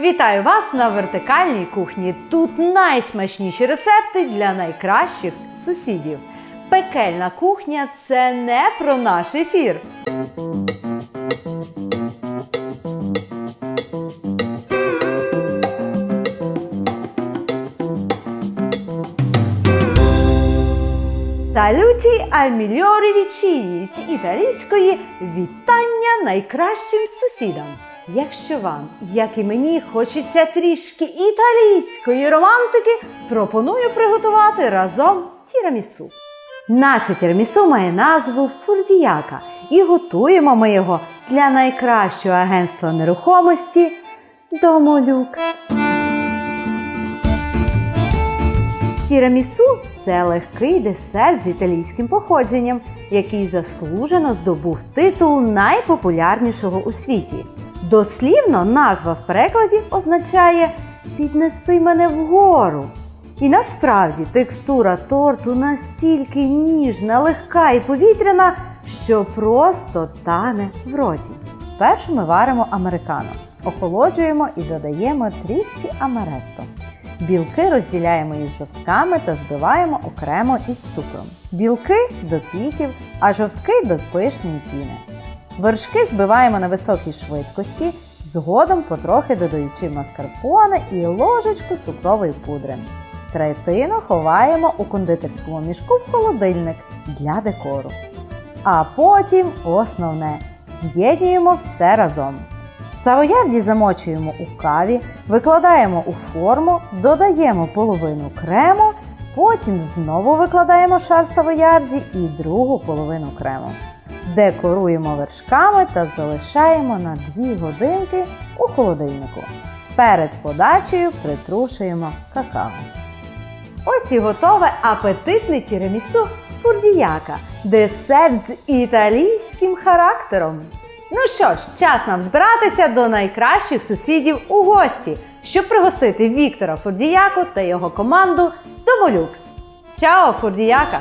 Вітаю вас на вертикальній кухні. Тут найсмачніші рецепти для найкращих сусідів. Пекельна кухня це не про наш ефір. Салюті альмільорі вічії з італійської вітання найкращим сусідам. Якщо вам, як і мені, хочеться трішки італійської романтики, пропоную приготувати разом тірамісу. Наше тірамісу має назву фурдіяка, і готуємо ми його для найкращого агентства нерухомості Домолюкс. Тірамісу це легкий десерт з італійським походженням, який заслужено здобув титул найпопулярнішого у світі. Дослівно назва в перекладі означає Піднеси мене вгору. І насправді текстура торту настільки ніжна, легка і повітряна, що просто тане в роті. Перше ми варимо американо, охолоджуємо і додаємо трішки амаретто. Білки розділяємо із жовтками та збиваємо окремо із цукром. Білки до піків, а жовтки до пишної піни. Вершки збиваємо на високій швидкості, згодом потрохи додаючи маскарпоне і ложечку цукрової пудри. Третину ховаємо у кондитерському мішку в холодильник для декору. А потім основне з'єднуємо все разом. Савоярді замочуємо у каві, викладаємо у форму, додаємо половину крему, потім знову викладаємо шар савоярді і другу половину крему. Декоруємо вершками та залишаємо на 2 годинки у холодильнику. Перед подачею притрушуємо какао. Ось і готове апетитне тірамісу фурдіяка, десерт з італійським характером. Ну що ж, час нам збиратися до найкращих сусідів у гості, щоб пригостити Віктора Фурдіяку та його команду Домолюкс. Чао, Фурдіяка!